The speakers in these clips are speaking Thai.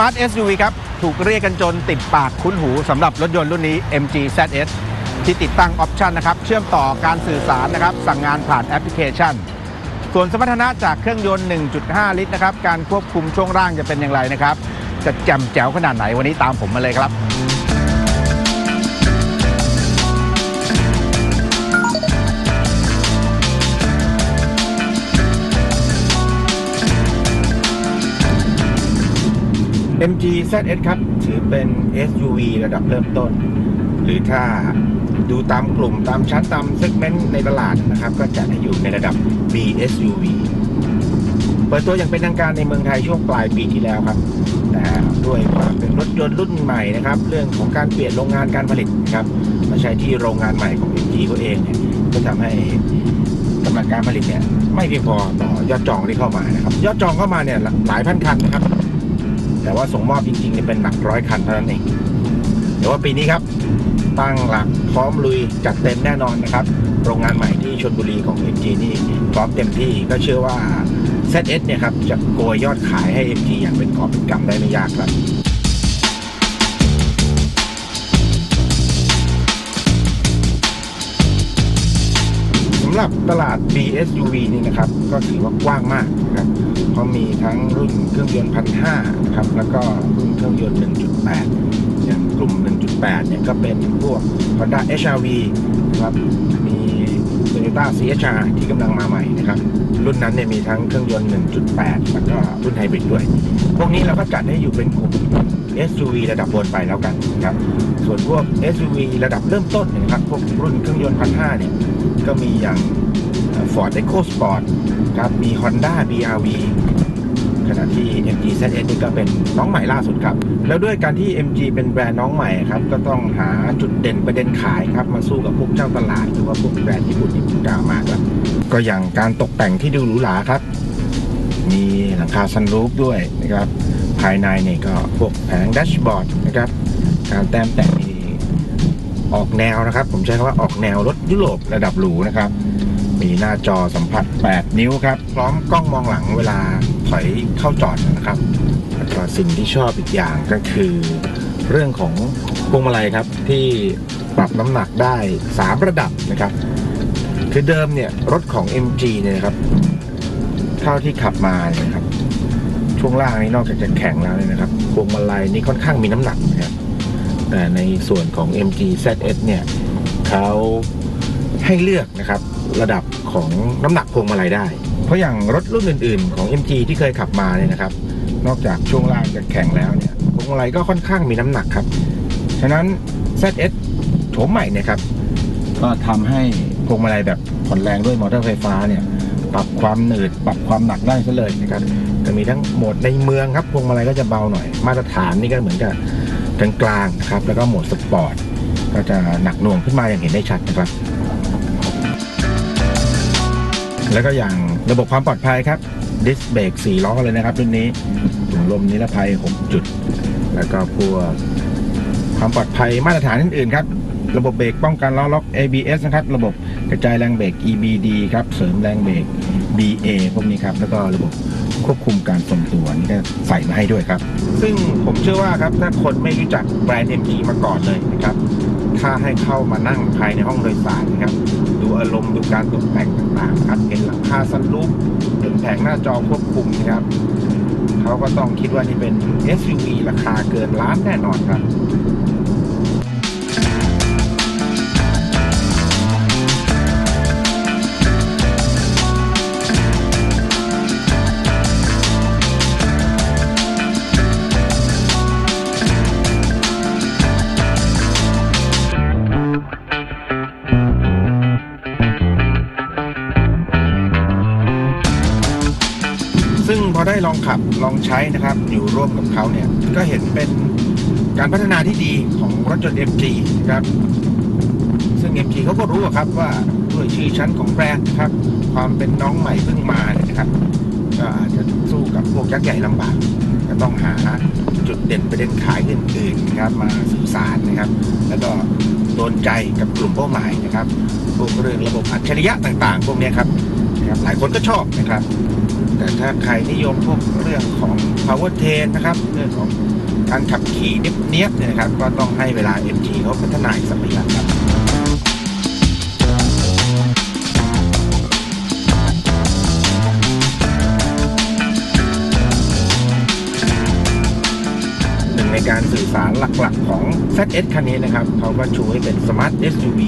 มาร์ท SUV ครับ ถูกเรียกกันจนติดปากคุ้นหูสำหรับรถยนต์รุ่นนี้ MG ZS ที่ติดตั้งออปชันนะครับ เชื่อมต่อการสื่อสารนะครับ สั่งงานผ่านแอปพลิเคชัน ส่วนสมรรถนะจากเครื่องยนต์ 1.5 ลิตรนะครับ การควบคุมช่วงล่างจะเป็นอย่างไรนะครับ จะแจ่มแจ๋วขนาดไหนวันนี้ตามผมมาเลยครับ MG ZS ครับ ถือเป็น SUV ระดับเริ่มต้น หรือถ้าดูตามกลุ่มตามชั้นตามเซกเมนต์ในตลาดนะครับ ก็จะให้อยู่ในระดับ BSUV เปิดตัวอย่างเป็นทางการในเมืองไทยช่วงปลายปีที่แล้วครับนะฮะด้วยความเป็นรถยนต์รุ่นใหม่นะครับ เรื่องของการเปลี่ยนโรงงานการผลิตนะครับมาใช้ที่โรงงานใหม่ของ MG เขาเองเนี่ยก็ทำให้กำลังการผลิตเนี่ยไม่เพียงพอต่อยอดจองที่เข้ามานะครับ ยอดจองเข้ามาเนี่ยหลายพันคันนะครับ แต่ว่าส่งมอบจริงๆเนี่ยเป็นหลักร้อยคันเท่านั้นเองเดี๋ยวว่าปีนี้ครับตั้งหลักพร้อมลุยจัดเต็มแน่นอนนะครับ โรงงานใหม่ที่ชนบุรีของ MG นี่พร้อมเต็มที่ก็เชื่อว่า ZS เนี่ยครับจะโกยยอดขายให้ MG อย่างเป็นกอบเป็นกำได้ไม่ยากครับำหรับตลาด BSUV นี่นะครับ ก็ถือว่ากว้างมากนะครับเพราะมีทั้งรุ่นเครื่องยนต์พันห้านะครับ แล้วก็รุ่นเครื่องยนต์ 1.8 อย่างกลุ่ม 1.8 เนี่ยก็เป็นพวก Honda HR-V นะครับมี Toyota CHR ที่กำลังมาใหม่นะครับ รุ่นนั้นเนี่ยมีทั้งเครื่องยนต์ 1.8 แล้วก็รุ่นไฮบริดด้วย พวกนี้เราก็จัดให้อยู่เป็นกลุ่ม SUV ระดับบนไปแล้วกันนะครับ ส่วนพวก SUV ระดับเริ่มต้นนยนะครับ พวกรุ่นเครื่องยนต์พันห้าเนี่ย ก็มีอย่าง Ford EcoSport ครับมี Honda BRV ขณะที่ MG ZS นี่ก็เป็นน้องใหม่ล่าสุดครับ แล้วด้วยการที่ MG เป็นแบรนด์น้องใหม่ครับ ก็ต้องหาจุดเด่นประเด็นขายครับ มาสู้กับพวกเจ้าตลาด หรือว่าพวกแบรนด์ญี่ปุ่นที่ผมกล่าวมาครับ ก็อย่างการตกแต่งที่ดูหรูหราครับ มีหลังคาซันรูฟด้วยนะครับ ภายในเนี่ยก็พวกแผงแดชบอร์ดนะครับ การแต้มแต่งนี่ ออกแนวนะครับ ผมใช้คำว่าออกแนวรถยุโรประดับหรูนะครับ มีหน้าจอสัมผัส 8 นิ้วครับ พร้อมกล้องมองหลังเวลาถอยเข้าจอดนะครับแล้วก็สิ่งที่ชอบอีกอย่างก็คือ เรื่องของพวงมาลัยครับที่ปรับน้ำหนักได้ 3 ระดับนะครับ คือเดิมเนี่ยรถของ MG เนี่ยครับเท่าที่ขับมาเนี่ยนะครับช่วงล่างนี้นอกจากจะแข็งแล้วเนี่ยนะครับพวงมาลัยนี่ค่อนข้างมีน้ำหนักนะครับ แต่ในส่วนของ MG ZS เนี่ยเขาให้เลือกนะครับระดับของน้ำหนักพวงมาลัยได้ เพราะอย่างรถรุ่นอื่น ๆ ของ MG ที่เคยขับมาเนี่ยนะครับ นอกจากช่วงล่างจะแข็งแล้วเนี่ยพวงมาลัยก็ค่อนข้างมีน้ำหนักครับ ฉะนั้น ZS โฉมใหม่เนี่ยครับก็ทำให้พวงมาลัยแบบผ่อนแรงด้วยมอเตอร์ไฟฟ้าเนี่ยปรับความหนืดปรับความหนักได้ซะเลยนะครับจะมีทั้งโหมดในเมืองครับพวงมาลัยก็จะเบาหน่อย มาตรฐานนี่ก็เหมือนกับ กลางๆนะครับ แล้วก็โหมดสปอร์ตก็จะหนักหน่วงขึ้นมาอย่างเห็นได้ชัดนะครับ แล้วก็อย่างระบบความปลอดภัยครับดิสเบรก4ล้อเลยนะครับรุ่นนี้ถุงลมนิรภัย 6 จุด แล้วก็พวกความปลอดภัยมาตรฐานอื่นๆครับ ระบบเบรกป้องกันล้อล็อก ABS นะครับ ระบบกระจายแรงเบรก EBD ครับ เสริมแรงเบรก BA พวกนี้ครับ แล้วก็ระบบ ควบคุมการทรงตัวนี่ก็ใส่มาให้ด้วยครับ ซึ่งผมเชื่อว่าครับถ้าคนไม่รู้จักแบรนด์ MG มาก่อนเลยนะครับ ถ้าให้เข้ามานั่งภายในห้องโดยสารนะครับ ดูอารมณ์ดูการตกแต่งต่างๆครับเห็นหลังคาซันรูฟเห็นแผงหน้าจอควบคุมนะครับเขาก็ต้องคิดว่านี่เป็น SUV ราคาเกินล้านแน่นอนครับ ลองใช้นะครับ อยู่ร่วมกับเขาเนี่ย ก็เห็นเป็นการพัฒนาที่ดีของรถยนต์ MG นะครับ ซึ่ง MG เขาก็รู้ครับว่าด้วยชื่อชั้นของแบรนด์นะครับ ความเป็นน้องใหม่เพิ่งมาเนี่ยนะครับ ก็อาจจะสู้กับพวกยักษ์ใหญ่ลำบากก็ต้องหาจุดเด่นประเด็นขายอื่นๆนะครับ มาสื่อสารนะครับ แล้วก็โดนใจกับกลุ่มเป้าหมายนะครับพวกเรื่องระบบอัจฉริยะต่างๆ พวกนี้ครับนะครับหลายคนก็ชอบนะครับ แต่ถ้าใครนิยมพวกเรื่องของ power train นะครับ เรื่องของการขับขี่เนียบๆเนี่ยนะครับ ก็ต้องให้เวลา MG เขาพัฒนาอีกสักระยะครับหนึ่งในการสื่อสารหลักๆของ ZS คันนี้นะครับ เขาก็ชูให้เป็น Smart SUV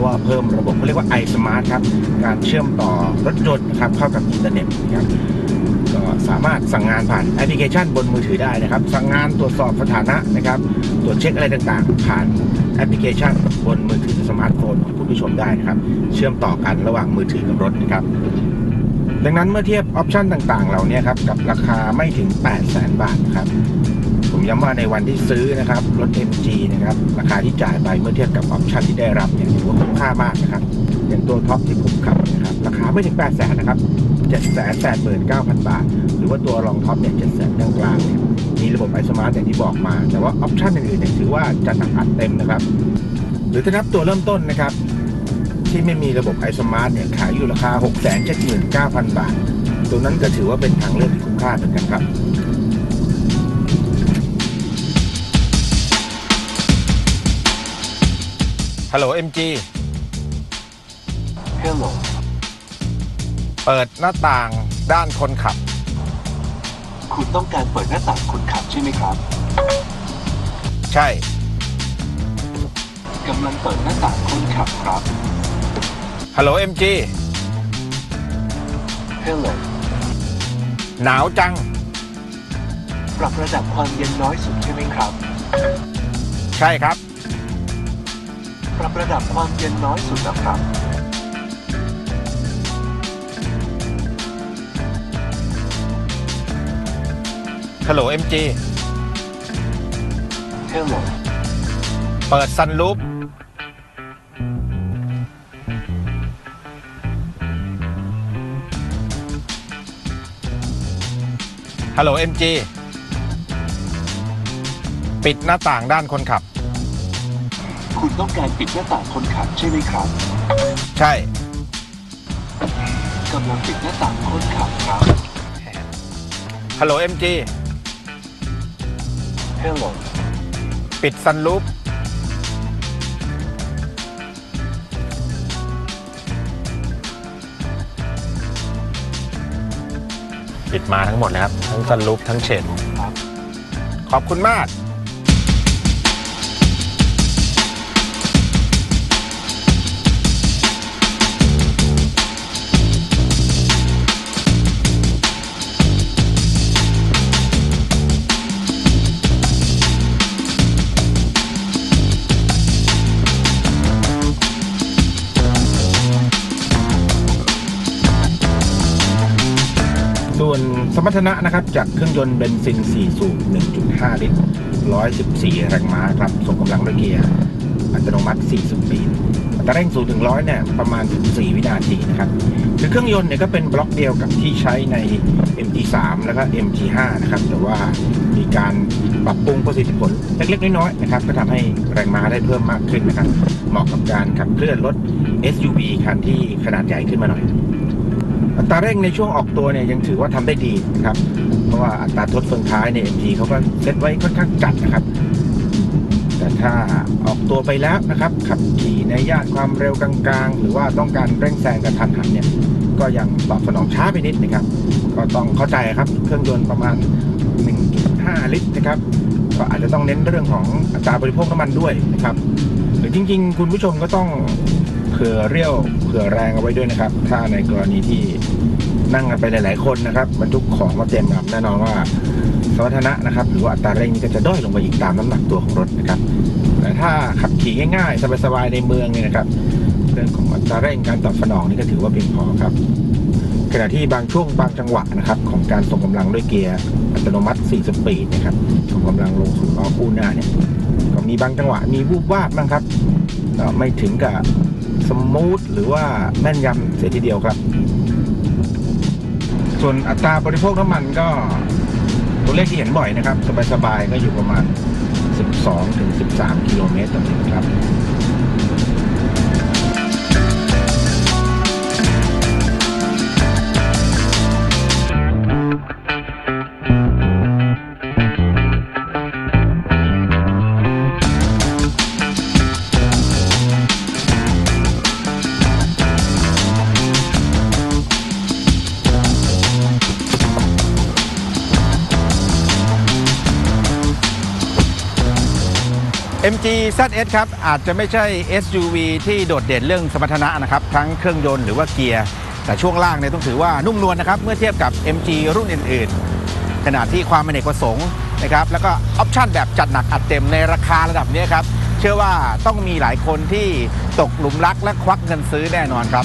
เพราะว่าเพิ่มระบบเขาเรียกว่า iSmart ครับ การเชื่อมต่อรถยนต์นะครับเข้ากับอินเทอร์เน็ตนะครับก็สามารถสั่งงานผ่านแอปพลิเคชันบนมือถือได้นะครับ สั่งงานตรวจสอบสถานะนะครับ ตรวจเช็คอะไรต่างๆ ผ่านแอปพลิเคชันบนมือถือสมาร์ทโฟนของคุณผู้ชมได้นะครับ เชื่อมต่อกันระหว่างมือถือกับรถนะครับดังนั้นเมื่อเทียบออปชันต่างๆ เหล่านี้ครับกับราคาไม่ถึง 8 0 0 0 0 0 บาทครับ ผมย้ำว่าในวันที่ซื้อนะครับรถ MG นะครับราคาที่จ่ายไปเมื่อเทียบกับออปชันที่ได้รับเนี่ยถือว่าคุ้มค่ามากนะครับอย่างตัวท็อปที่ผมขับนะครับราคาไม่ถึง8 0 0 0 0 0นะครับ7 8 9 0 0 0 บาท หรือว่าตัวรองท็อปเนี่ย7 0 0 0 0 0กลางๆเนี่ยมีระบบไอสมาร์ทอย่างที่บอกมา แต่ว่าออปชันอื่นๆเนี่ยถือว่าจะหนักอัดเต็มนะครับ หรือถ้านับตัวเริ่มต้นนะครับ ที่ไม่มีระบบไอสมาร์ทเนี่ยขายอยู่ราคา 6 7 9 0 0 0 บาท ตัวนั้นก็ถือว่าเป็นทางเลือกที่คุ้มค่าเหมือนกันครับ ฮัลโหล MG Hello เปิดหน้าต่างด้านคนขับ คุณต้องการเปิดหน้าต่างคนขับใช่ไหมครับ ใช่กำลังเปิดหน้าต่างคนขับครับฮัลโหล MG Hello หนาวจัง ปรับระดับความเย็นน้อยสุดใช่ไหมครับ ใช่ครับ ปรับระดับความเย็นน้อยสุดนะครับฮัลโหล MG Hello เปิดซันลูปฮัลโหล MG ปิดหน้าต่างด้านคนขับ คุณต้องการปิดหน้าต่างคนขับใช่ไหมครับใช่กำลังปิดหน้าต่างคนขับครับ ฮัลโหล MG Hello ปิดซันลูปปิดมาทั้งหมดเลยครับ ทั้งซันลูปทั้งเชนครับ ขอบคุณมาก สมรรถนะนะครับจากเครื่องยนต์เบนซิน 4 สูบ 1.5 ลิตร 114 แรงม้าครับส่งกำลังด้วยเกียร์อัตโนมัติ4สปีดอัตราเร่ง0ถึง100เนี่ยประมาณ 14 วินาทีนะครับคือเครื่องยนต์เนี่ยก็เป็นบล็อกเดียวกับที่ใช้ใน MG3 แล้วก็ MG5 นะครับแต่ว่ามีการปรับปรุงประสิทธิผลเล็กๆน้อยๆนะครับก็ทำให้แรงม้าได้เพิ่มมากขึ้นนะครับเหมาะกับการขับเคลื่อนรถ SUV คันที่ขนาดใหญ่ขึ้นมาหน่อย ตราเร่งในช่วงออกตัวเนี่ยยังถือว่าทำได้ดีนะครับ เพราะว่าอัตราทดเฟืองท้ายใน MG เขาก็เซตไว้ค่อนข้างจัดนะครับ แต่ถ้าออกตัวไปแล้วนะครับ ขับขี่ในย่านความเร็วกลาง ๆ หรือว่าต้องการเร่งแซงกระทันหันเนี่ย ก็ยังตอบสนองช้าไปนิดนะครับ ก็ต้องเข้าใจครับเครื่องยนต์ประมาณ 1.5 ลิตรนะครับ ก็อาจจะต้องเน้นเรื่องของอัตราบริโภคน้ำมันด้วยนะครับ หรือจริง ๆ คุณผู้ชมก็ต้อง ผื่อเรี่ยวเผื่อแรงเอาไว้ด้วยนะครับ ถ้าในกรณีที่นั่งกันไปหลาย ๆ คนนะครับบรรทุกของมาเต็มครับแน่นอนว่าสมรรถนะนะครับ หรือว่าอัตราเร่งนี่ก็จะด้อยลงไปอีกตามน้ำหนักตัวของรถนะครับ แต่ถ้าขับขี่ง่ายๆ สบายๆในเมืองเนี่ยนะครับเรื่องของอัตราเร่งการตอบสนองนี่ก็ถือว่าเพียงพอครับขณะที่บางช่วงบางจังหวะนะครับ ของการส่งกำลังด้วยเกียร์อัตโนมัติ 4 สปีดนะครับส่งกำลังลงสู่ล้อคู่หน้าเนี่ยก็มีบางจังหวะมีวูบวาบบ้างครับไม่ถึงกับ สมูทหรือว่าแม่นยำเสียทีเดียวครับ ส่วนอัตราบริโภคน้ำมันก็ตัวเลขที่เห็นบ่อยนะครับ สบายๆก็อยู่ประมาณ 12ถึง13 กิโลเมตรต่อลิตรครับ MG ZS ครับ อาจจะไม่ใช่ SUV ที่โดดเด่นเรื่องสมรรถนะนะครับ ทั้งเครื่องยนต์หรือว่าเกียร์ แต่ช่วงล่างเนี่ยต้องถือว่านุ่มนวลนะครับ เมื่อเทียบกับ MG รุ่นอื่นๆ ขณะที่ความเป็นเอกประสงค์นะครับ แล้วก็ออปชั่นแบบจัดหนักอัดเต็มในราคาระดับนี้ครับ เชื่อว่าต้องมีหลายคนที่ตกหลุมรักและควักเงินซื้อแน่นอนครับ